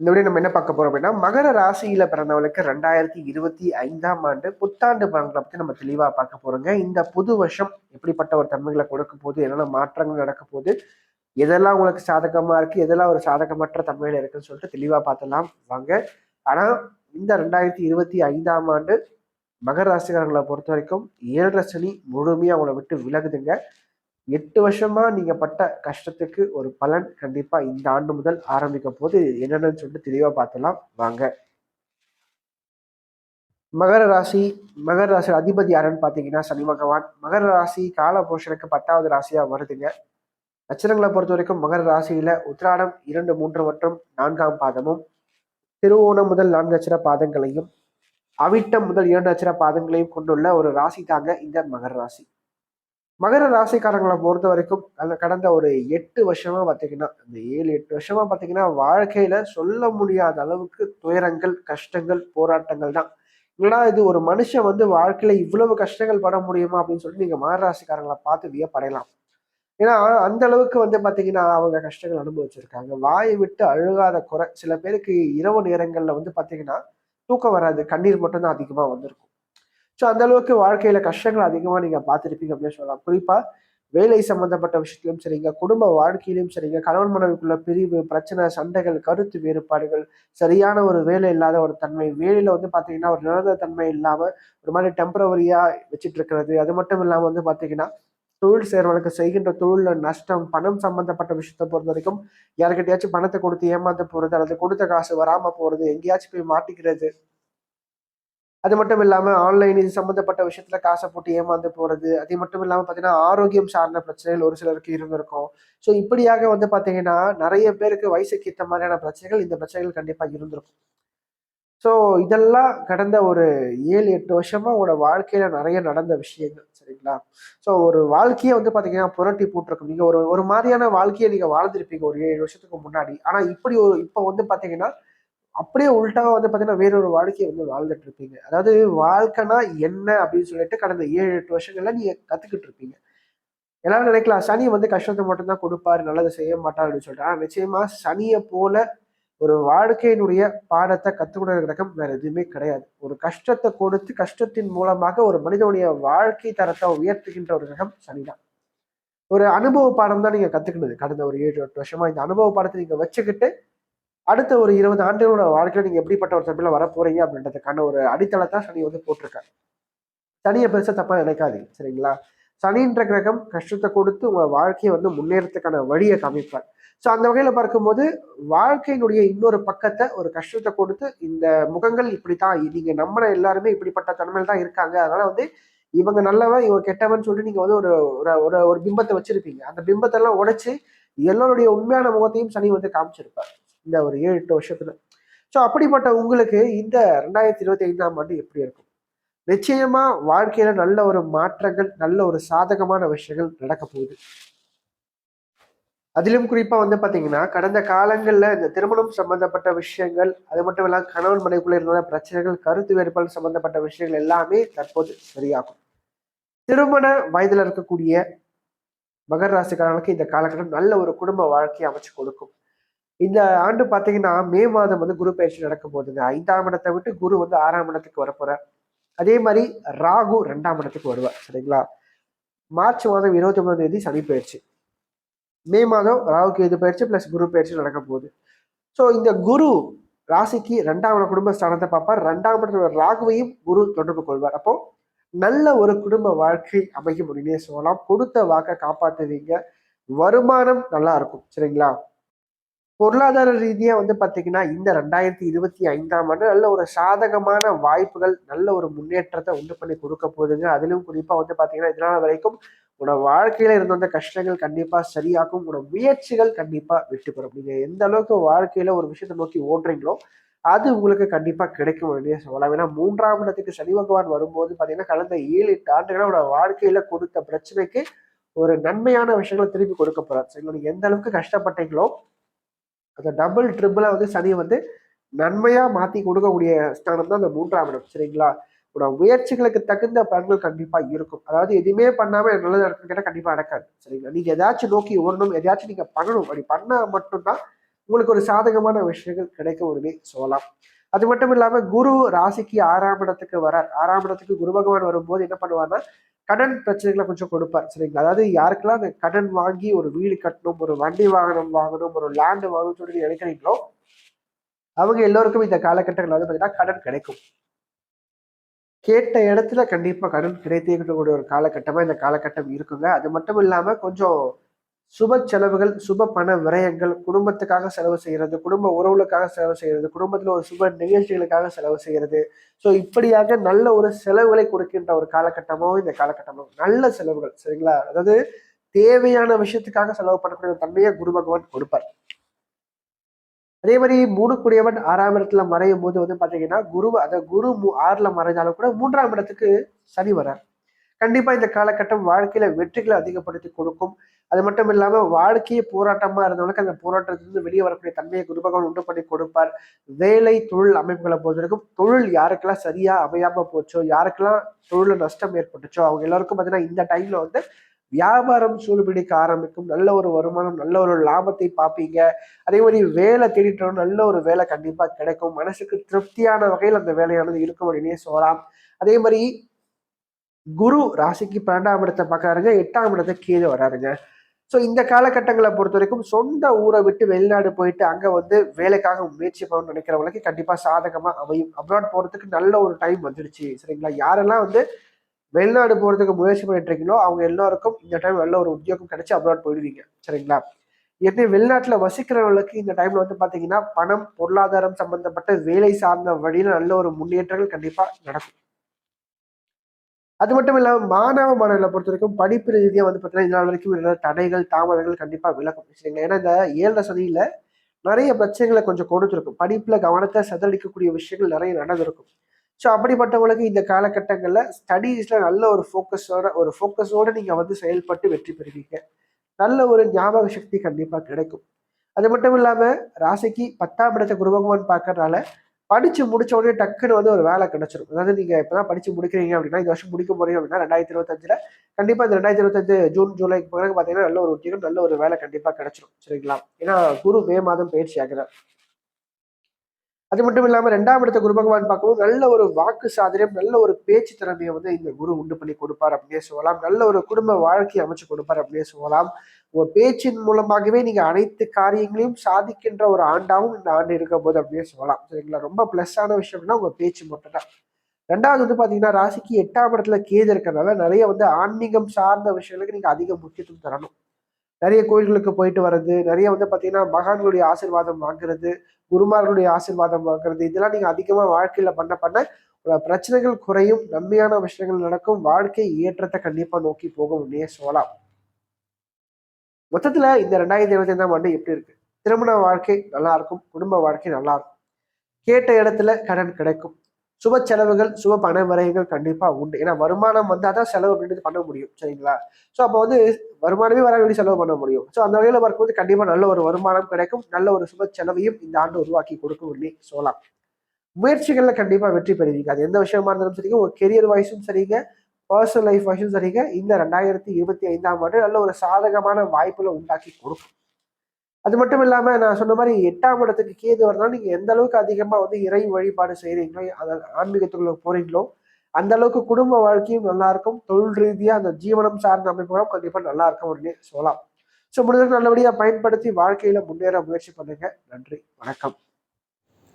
இந்த வீடியோ நம்ம என்ன பார்க்க போறோம் அப்படின்னா மகர ராசியில பிறந்தவளுக்கு ரெண்டாயிரத்தி இருபத்தி ஐந்தாம் ஆண்டு புத்தாண்டு பலன்களை பத்தி நம்ம தெளிவா பார்க்க போறோங்க. இந்த புது வருஷம் எப்படிப்பட்ட ஒரு தன்மைகளை கொடுக்க போகுது? என்னென்ன மாற்றங்கள் நடக்க போகுது? எதெல்லாம் உங்களுக்கு சாதகமா இருக்கு? எதெல்லாம் ஒரு சாதகமற்ற தன்மையில இருக்குன்னு சொல்லிட்டு தெளிவா பார்த்தலாம் வாங்க. ஆனா இந்த ரெண்டாயிரத்தி இருபத்தி ஐந்தாம் ஆண்டு மகர ராசிக்காரங்களை பொறுத்த வரைக்கும் ஏழரை சனி முழுமையா அவங்கள விட்டு விலகுதுங்க. எட்டு வருஷமா நீங்க பட்ட கஷ்டத்துக்கு ஒரு பலன் கண்டிப்பா இந்த ஆண்டு முதல் ஆரம்பிக்க போது என்னென்னு சொல்லிட்டு தெளிவா பார்த்துலாம் வாங்க. மகர ராசி மகர ராசி அதிபதி யாருன்னு பார்த்தீங்கன்னா சனி பகவான். மகர ராசி கால புருஷனுக்கு பத்தாவது ராசியா வருதுங்க. நட்சத்திரங்களை பொறுத்த வரைக்கும் மகர ராசியில உத்திராடம் இரண்டு மூன்று மற்றும் நான்காம் பாதமும் திருவோணம் முதல் நான்கு அச்சர பாதங்களையும் அவிட்டம் முதல் இரண்டு அச்சர பாதங்களையும் கொண்டுள்ள ஒரு ராசி தாங்க இந்த மகர ராசி. மகர ராசிக்காரங்களை பொறுத்த வரைக்கும் அந்த கடந்த ஒரு எட்டு வருஷமா பார்த்தீங்கன்னா இந்த ஏழு எட்டு வருஷமா பார்த்தீங்கன்னா வாழ்க்கையில சொல்ல முடியாத அளவுக்கு துயரங்கள் கஷ்டங்கள் போராட்டங்கள் தான். இல்லைனா இது ஒரு மனுஷன் வந்து வாழ்க்கையில இவ்வளவு கஷ்டங்கள் பட முடியுமா அப்படின்னு சொல்லிட்டு நீங்க மகர ராசிக்காரங்களை பார்த்து வியப்படையலாம். ஏன்னா அந்த அளவுக்கு வந்து பார்த்தீங்கன்னா அவங்க கஷ்டங்கள் அனுபவிச்சிருக்காங்க. வாயை விட்டு அழுகாத குறை. சில பேருக்கு இரவு நேரங்களில் வந்து பார்த்தீங்கன்னா தூக்கம் வராது. கண்ணீர் மட்டும்தான் அதிகமாக வந்திருக்கும். ஸோ அந்த அளவுக்கு வாழ்க்கையில கஷ்டங்கள் அதிகமாக நீங்க பார்த்துருப்பீங்க அப்படின்னு சொல்லலாம். குறிப்பா வேலை சம்பந்தப்பட்ட விஷயத்திலும் சரிங்க குடும்ப வாழ்க்கையிலும் சரிங்க கணவன் மனைவிக்குள்ள பிரிவு பிரச்சனை சண்டைகள் கருத்து வேறுபாடுகள் சரியான ஒரு வேலை இல்லாத ஒரு தன்மை வேலையில வந்து பாத்தீங்கன்னா ஒரு நிரந்தர தன்மை இல்லாம ஒரு மாதிரி டெம்பரவரியா வச்சுட்டு இருக்கிறது. அது மட்டும் இல்லாம வந்து பாத்தீங்கன்னா தொழில் சேர்வனுக்கு செய்கின்ற தொழில நஷ்டம் பணம் சம்பந்தப்பட்ட விஷயத்தை பொறுத்த வரைக்கும் யாருக்கிட்டையாச்சும் பணத்தை கொடுத்து ஏமாந்து போறது அல்லது கொடுத்த காசு வராம போறது எங்கேயாச்சும் போய் மாட்டிக்கிறது அது மட்டும் இல்லாமல் ஆன்லைன் இது சம்மந்தப்பட்ட விஷயத்தில் காசை போட்டு ஏமாந்து போகிறது அது மட்டும் இல்லாமல் பார்த்தீங்கன்னா ஆரோக்கியம் சார்ந்த பிரச்சனைகள் ஒரு சிலருக்கு இருந்திருக்கும். ஸோ இப்படியாக வந்து பார்த்தீங்கன்னா நிறைய பேருக்கு வயசுக்கு ஏற்ற மாதிரியான பிரச்சனைகள் இந்த பிரச்சனைகள் கண்டிப்பாக இருந்திருக்கும். ஸோ இதெல்லாம் கடந்த ஒரு ஏழு எட்டு வருஷமா உங்களோட வாழ்க்கையில நிறைய நடந்த விஷயங்கள் சரிங்களா? ஸோ ஒரு வாழ்க்கையை வந்து பார்த்தீங்கன்னா புரட்டி போட்டிருக்கும். நீங்கள் ஒரு ஒரு மாதிரியான வாழ்க்கையை நீங்கள் வாழ்ந்திருப்பீங்க ஒரு ஏழு வருஷத்துக்கு முன்னாடி. ஆனால் இப்படி ஒரு இப்போ வந்து பார்த்தீங்கன்னா அப்படியே உள்டாக வந்து பார்த்தீங்கன்னா வேறொரு வாழ்க்கையை வந்து வாழ்ந்துட்டு இருப்பீங்க. அதாவது வாழ்க்கைனா என்ன அப்படின்னு சொல்லிட்டு கடந்த ஏழு எட்டு வருஷங்கள்ல நீங்க கத்துக்கிட்டு இருப்பீங்க. எல்லாரும் நினைக்கலாம் சனி வந்து கஷ்டத்தை மட்டும்தான் கொடுப்பாரு நல்லதை செய்ய மாட்டார் அப்படின்னு சொல்லிட்டு. ஆனால் நிச்சயமா சனியை போல ஒரு வாழ்க்கையினுடைய பாடத்தை கற்றுக்கொடுற ரகம் வேற எதுவுமே கிடையாது. ஒரு கஷ்டத்தை கொடுத்து கஷ்டத்தின் மூலமாக ஒரு மனிதனுடைய வாழ்க்கை தரத்தை உயர்த்துகின்ற ஒரு ரகம் சனிதான். ஒரு அனுபவ பாடம் தான் நீங்க கத்துக்கிட்டது கடந்த ஒரு ஏழு எட்டு வருஷமா. இந்த அனுபவ பாடத்தை நீங்க வச்சுக்கிட்டு அடுத்த ஒரு இருபது ஆண்டுகளோட வாழ்க்கையில் நீங்க எப்படிப்பட்ட ஒரு தப்பில வர அப்படின்றதுக்கான ஒரு அடித்தளத்தை சனி வந்து போட்டிருக்காரு. சனியை பெருசா தப்பா நினைக்காதீங்க சரிங்களா? சனின்ற கிரகம் கஷ்டத்தை கொடுத்து உங்க வாழ்க்கையை வந்து முன்னேறத்துக்கான வழியை காமிப்பார். ஸோ அந்த வகையில பார்க்கும்போது வாழ்க்கையினுடைய இன்னொரு பக்கத்தை ஒரு கஷ்டத்தை கொடுத்து இந்த முகங்கள் இப்படித்தான் நீங்க நம்பின எல்லாருமே இப்படிப்பட்ட தன்மையில் தான் இருக்காங்க. அதனால வந்து இவங்க நல்லவன் இவங்க கெட்டவன் சொல்லிட்டு நீங்க வந்து ஒரு ஒரு ஒரு பிம்பத்தை வச்சிருப்பீங்க. அந்த பிம்பத்தை எல்லாம் உடைச்சு எல்லோருடைய உண்மையான முகத்தையும் சனி வந்து காமிச்சிருப்பார். இந்த ஒரு ஏழு எட்டு வருஷத்துல. ஸோ அப்படிப்பட்ட உங்களுக்கு இந்த ரெண்டாயிரத்தி இருபத்தி ஐந்தாம் ஆண்டு எப்படி இருக்கும்? நிச்சயமா வாழ்க்கையில நல்ல ஒரு மாற்றங்கள் நல்ல ஒரு சாதகமான விஷயங்கள் நடக்க போகுது. அதிலும் குறிப்பா வந்து பாத்தீங்கன்னா கடந்த காலங்கள்ல இந்த திருமணம் சம்பந்தப்பட்ட விஷயங்கள் அது மட்டும் இல்லாமல் கணவன் மனைக்குள்ள இருந்த பிரச்சனைகள் கருத்து வேறுபாடு சம்பந்தப்பட்ட விஷயங்கள் எல்லாமே தற்போது சரியாகும். திருமண வயதுல இருக்கக்கூடிய மகர ராசிக்காரர்களுக்கு இந்த காலகட்டம் நல்ல ஒரு குடும்ப வாழ்க்கையை அமைச்சு கொடுக்கும். இந்த ஆண்டு பார்த்தீங்கன்னா மே மாதம் வந்து குரு பயிற்சி நடக்கும் போதுங்க ஐந்தாம் இடத்தை விட்டு குரு வந்து ஆறாம் இடத்துக்கு வரப்போறார் அதே மாதிரி ராகு ரெண்டாம் இடத்துக்கு வருவார் சரிங்களா? மார்ச் மாதம் இருபத்தி ஒன்பதாம் தேதி சனி பயிற்சி. மே மாதம் ராகுக்கு இது பயிற்சி பிளஸ் குரு பயிற்சி நடக்க போகுது. ஸோ இந்த குரு ராசிக்கு ரெண்டாம் குடும்ப ஸ்தானத்தை பார்ப்பார். ரெண்டாம் இடத்துல ராகுவையும் குரு தொடர்பு கொள்வார். அப்போ நல்ல ஒரு குடும்ப வாழ்க்கை அமைக்க முடியும் சொல்லலாம். கொடுத்த வாக்கை காப்பாற்றுவீங்க வருமானம் நல்லா இருக்கும் சரிங்களா? பொருளாதார ரீதியாக வந்து பார்த்தீங்கன்னா இந்த ரெண்டாயிரத்தி இருபத்தி ஐந்தாம் ஆண்டு நல்ல ஒரு சாதகமான வாய்ப்புகள் நல்ல ஒரு முன்னேற்றத்தை உண்டு பண்ணி கொடுக்க போகுதுங்க. அதிலும் குறிப்பாக வந்து பார்த்தீங்கன்னா இதனால வரைக்கும் உங்களோட வாழ்க்கையில இருந்த அந்த கஷ்டங்கள் கண்டிப்பாக சரியாக்கும் உங்களோட முயற்சிகள் கண்டிப்பாக வெற்றி பெறும். நீங்கள் எந்த அளவுக்கு வாழ்க்கையில ஒரு விஷயத்தை நோக்கி ஓடுறீங்களோ அது உங்களுக்கு கண்டிப்பாக கிடைக்கும். அப்படின்னு சொல்லலாம் ஏன்னா மூன்றாம் இடத்துக்கு சனி பகவான் வரும்போது பார்த்தீங்கன்னா கடந்த ஏழு எட்டு ஆண்டுகளோட வாழ்க்கையில கொடுத்த பிரச்சனைக்கு ஒரு நன்மையான விஷயங்களை திருப்பி கொடுக்க போறாரு. சரிங்களா? எந்த அளவுக்கு கஷ்டப்பட்டீங்களோ அந்த டபுள் ட்ரிபிளை வந்து சனி வந்து நன்மையா மாத்தி கொடுக்கக்கூடிய ஸ்தானம் தான் அந்த மூன்றாம் இடம் சரிங்களா? உங்களோட முயற்சிகளுக்கு தகுந்த பலன்கள் கண்டிப்பா இருக்கும். அதாவது எதுவுமே பண்ணாம நல்லது நடக்குன்னு கேட்டால் கண்டிப்பா நடக்காது சரிங்களா? நீங்க எதாச்சும் நோக்கி ஓடணும் எதாச்சும் நீங்க பண்ணணும். அப்படி பண்ணா மட்டும்தான் உங்களுக்கு ஒரு சாதகமான விஷயங்கள் கிடைக்கும் உடனே சொல்லலாம். அது மட்டும் இல்லாம குரு ராசிக்கு ஆறாம் இடத்துக்கு வரார். ஆறாம் இடத்துக்கு குரு பகவான் வரும்போது என்ன பண்ணுவார்னா கடன் பிரச்சனைகளை கொஞ்சம் கொடுப்பார் சரிங்களா? அதாவது யாருக்கெல்லாம் அந்த கடன் வாங்கி ஒரு வீடு கட்டணும் ஒரு வண்டி வாகனம் வாங்கணும் ஒரு லேண்டு வாங்கணும்னு சொல்லி நினைக்கிறீங்களோ அவங்க எல்லோருக்கும் இந்த காலகட்டங்கள் வந்து பார்த்தீங்கன்னா கடன் கிடைக்கும். கேட்ட இடத்துல கண்டிப்பாக கடன் கிடைத்தேக்கூடிய ஒரு காலகட்டமாக இந்த காலகட்டம் இருக்குங்க. அது மட்டும் இல்லாமல் கொஞ்சம் சுப செலவுகள் சுப பண விரயங்கள் குடும்பத்துக்காக செலவு செய்யறது குடும்ப உறவுகளுக்காக செலவு செய்யறது குடும்பத்துல ஒரு சுப நிகழ்ச்சிகளுக்காக செலவு செய்யறது. ஸோ இப்படியாக நல்ல ஒரு செலவுகளை கொடுக்கின்ற ஒரு காலகட்டமாகவும் இந்த காலகட்டமாகவும் நல்ல செலவுகள் சரிங்களா? அதாவது தேவையான விஷயத்துக்காக செலவு பண்ணக்கூடிய தன்மையை குரு பகவான் கொடுப்பார். அதே மாதிரி மூணுக்குடியவன் ஆறாம் இடத்துல மறையும் போது வந்து பாத்தீங்கன்னா குரு அதை குரு ஆறுல மறைஞ்சாலும் கூட மூன்றாம் இடத்துக்கு சனி வரார் கண்டிப்பா இந்த காலகட்டம் வாழ்க்கையில வெற்றிகளை அதிகப்படுத்தி கொடுக்கும். அது மட்டும் இல்லாம வாழ்க்கையே போராட்டமா இருந்தவங்களுக்கு அந்த போராட்டத்திலிருந்து வெளியே வரக்கூடிய தன்மையை குரு பகவான் உண்டு பண்ணி கொடுப்பார். வேலை தொழில் அமைப்புகளை பொறுத்தவரைக்கும் தொழில் யாருக்கெல்லாம் சரியா அமையாம போச்சோ யாருக்கெல்லாம் தொழில நஷ்டம் ஏற்பட்டுச்சோ அவங்க எல்லாருக்கும் பார்த்தீங்கன்னா இந்த டைம்ல வந்து வியாபாரம் சூழ்பிடிக்க ஆரம்பிக்கும். நல்ல ஒரு வருமானம் நல்ல ஒரு லாபத்தை பார்ப்பீங்க அதே மாதிரி வேலை தேடிட்டோம் நல்ல ஒரு வேலை கண்டிப்பா கிடைக்கும். மனசுக்கு திருப்தியான வகையில் அந்த வேலையானது இருக்கும் அப்படின்னே சொல்லலாம் அதே மாதிரி குரு ராசிக்கு பன்னெண்டாம் இடத்தை பார்க்குறாருங்க எட்டாம் இடத்தை கீழே வராருங்க ஸோ இந்த காலகட்டங்களை பொறுத்த வரைக்கும் சொந்த ஊரை விட்டு வெளிநாடு போயிட்டு அங்கே வந்து வேலைக்காக முயற்சி பண்ணணும்னு நினைக்கிறவங்களுக்கு கண்டிப்பாக சாதகமாக அமையும். அப்ராட் போகிறதுக்கு நல்ல ஒரு டைம் வந்துடுச்சு சரிங்களா? யாரெல்லாம் வந்து வெளிநாடு போகிறதுக்கு முயற்சி பண்ணிட்டு இருக்கீங்களோ அவங்க எல்லாருக்கும் இந்த டைம் நல்ல ஒரு உத்தியோகம் கிடைச்சி அப்ராட் போயிடுவீங்க. சரிங்களா? எப்படி வெளிநாட்டில் வசிக்கிறவங்களுக்கு இந்த டைமில் வந்து பார்த்தீங்கன்னா பணம் பொருளாதாரம் சம்பந்தப்பட்ட வேலை சார்ந்த வழியில் நல்ல ஒரு முன்னேற்றங்கள் கண்டிப்பாக நடக்கும். அது மட்டும் இல்லாமல் மாணவ மாணவர்களை பொறுத்த வரைக்கும் படிப்பு ரீதியாக வந்து பார்த்தீங்கன்னா இதனால் வரைக்கும் இருந்த தடைகள் தாமதங்கள் கண்டிப்பாக விளக்கும் சரிங்களா ஏன்னா இந்த ஏழரை சதியில் நிறைய பிரச்சனைகளை கொஞ்சம் கொடுத்துருக்கும். படிப்பில் கவனத்தை சதளிக்கக்கூடிய விஷயங்கள் நிறைய நடந்திருக்கும். ஸோ அப்படிப்பட்டவங்களுக்கு இந்த காலகட்டங்களில் ஸ்டடீஸில் நல்ல ஒரு ஃபோக்கஸோட ஒரு ஃபோக்கஸோடு நீங்கள் வந்து செயல்பட்டு வெற்றி பெறுவீங்க. நல்ல ஒரு ஞாபக சக்தி கண்டிப்பாக கிடைக்கும். அது மட்டும் இல்லாமல் ராசிக்கு பத்தாம் இடத்தை குருபகவான் பார்க்கறனால பார்க்கறதுனால படிச்சு முடிச்ச உடனே டக்குன்னு வந்து ஒரு வேலை கிடைச்சிடும் அதாவது நீங்க இப்பதான் படிச்சு முடிக்கிறீங்க அப்படின்னா இந்த வருஷம் முடிக்க போறீங்க அப்படின்னா ரெண்டாயிரத்தி இருபத்தஞ்சுல கண்டிப்பா இந்த ரெண்டாயிரத்தி இருபத்தஞ்சு ஜூன் ஜூலைக்கு பிறகு பாத்தீங்கன்னா நல்ல ஒரு உத்தியோகம் நல்ல ஒரு வேலை கண்டிப்பா கிடைச்சிடும் சரிங்களா? ஏன்னா குரு மே மாதம் பயிற்சி ஆகிறார். அது மட்டும் இல்லாமல் ரெண்டாம் இடத்த குரு பகவான் பார்க்கவும் நல்ல ஒரு வாக்கு சாதனையும் நல்ல ஒரு பேச்சு திறமையை வந்து இந்த குரு உண்டு பண்ணி கொடுப்பார் அப்படியே சொல்லலாம். நல்ல ஒரு குடும்ப வாழ்க்கையை அமைச்சு கொடுப்பார் அப்படியே சொல்லலாம். உங்கள் பேச்சின் மூலமாகவே நீங்க அனைத்து காரியங்களையும் சாதிக்கின்ற ஒரு ஆண்டாகவும் இந்த ஆண்டு இருக்க போது அப்படியே சொல்லலாம். சரிங்களா? ரொம்ப ப்ளஸ்ஸான விஷயம்னா உங்க பேச்சு மட்டும் தான் ரெண்டாவது வந்து பாத்தீங்கன்னா ராசிக்கு எட்டாம் இடத்துல கேது இருக்கிறதுனால நிறைய வந்து ஆன்மீகம் சார்ந்த விஷயங்களுக்கு நீங்க அதிக முக்கியத்துவம் தரணும். நிறைய கோயில்களுக்கு போயிட்டு வர்றது நிறைய வந்து பார்த்தீங்கன்னா மகான்களுடைய ஆசிர்வாதம் வாங்குறது குருமார்களுடைய ஆசிர்வாதம் வாங்குறது இதெல்லாம் நீங்க அதிகமா வாழ்க்கையில பண்ண பண்ண பிரச்சனைகள் குறையும் நன்மையான விஷயங்கள் நடக்கும் வாழ்க்கை ஏற்றத்தை கண்டிப்பா நோக்கி போகும் உடனே சொல்லலாம். மொத்தத்துல இந்த ரெண்டாயிரத்தி இருபத்தி ஐந்தாம் ஆண்டு எப்படி இருக்கு? திருமண வாழ்க்கை நல்லா இருக்கும் குடும்ப வாழ்க்கை நல்லா இருக்கும். கேட்ட இடத்துல கடன் கிடைக்கும். சுப செலவுகள் சுப பண விரயங்கள் கண்டிப்பா உண்டு. ஏன்னா வருமானம் வந்தால் தான் செலவு அப்படின்றது பண்ண முடியும் சரிங்களா? ஸோ அப்போ வந்து வருமானமே வர வேண்டிய செலவு பண்ண முடியும். ஸோ அந்த வகையில் பார்க்கும்போது கண்டிப்பாக நல்ல ஒரு வருமானம் கிடைக்கும். நல்ல ஒரு சுப செலவையும் இந்த ஆண்டு உருவாக்கி கொடுக்கும் சொல்லி சொல்லலாம். முயற்சிகளில் கண்டிப்பாக வெற்றி பெறுவீங்க. அது எந்த விஷயமா இருந்தாலும் சரிங்க. ஒரு கெரியர் வாய்ஸும் சரிங்க. பர்சனல் லைஃப் வாய்ஸும் சரிங்க. இந்த ரெண்டாயிரத்தி இருபத்தி ஐந்தாம் ஆண்டு நல்ல ஒரு சாதகமான வாய்ப்புகளை உண்டாக்கி கொடுக்கும். அது மட்டும் இல்லாமல் நான் சொன்ன மாதிரி எட்டாம் இடத்துக்கு கேது வரனால நீங்கள் எந்த அளவுக்கு அதிகமாக வந்து இறை வழிபாடு செய்கிறீங்களோ அதை ஆன்மீகத்துக்குள்ள போறீங்களோ அந்த அளவுக்கு குடும்ப வாழ்க்கையும் நல்லா இருக்கும். தொழில் ரீதியா அந்த ஜீவனம் சார்ந்த அமைப்புகளும் கண்டிப்பா நல்லா இருக்கும் அப்படின்னு சொல்லலாம். ஸோ முடிஞ்சதுக்கு நல்லபடியா பயன்படுத்தி வாழ்க்கையில முன்னேற முயற்சி பண்ணுங்க. நன்றி. வணக்கம்.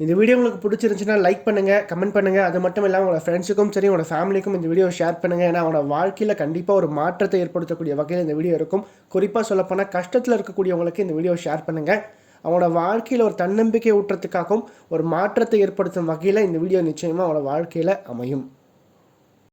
இந்த வீடியோ உங்களுக்கு பிடிச்சிருந்துச்சுன்னா லைக் பண்ணுங்கள் கமெண்ட் பண்ணுங்கள் அது மட்டும் இல்லாமல் உங்களோட ஃப்ரெண்ட்ஸுக்கும் சரி உங்களோட ஃபேமிலிக்கும் இந்த வீடியோ ஷேர் பண்ணுங்கள் ஏன்னா அவனோட வாழ்க்கையில் கண்டிப்பாக ஒரு மாற்றத்தை ஏற்படுத்தக்கூடிய வகையில் இந்த வீடியோ இருக்கும். குறிப்பாக சொல்லப்போனால் கஷ்டத்தில் இருக்கக்கூடியவங்களுக்கு இந்த வீடியோ ஷேர் பண்ணுங்கள் அவனோட வாழ்க்கையில் ஒரு தன்னம்பிக்கை ஊட்டுறதுக்காகவும் ஒரு மாற்றத்தை ஏற்படுத்தும் வகையில் இந்த வீடியோ நிச்சயமாக அவனோட வாழ்க்கையில் அமையும்.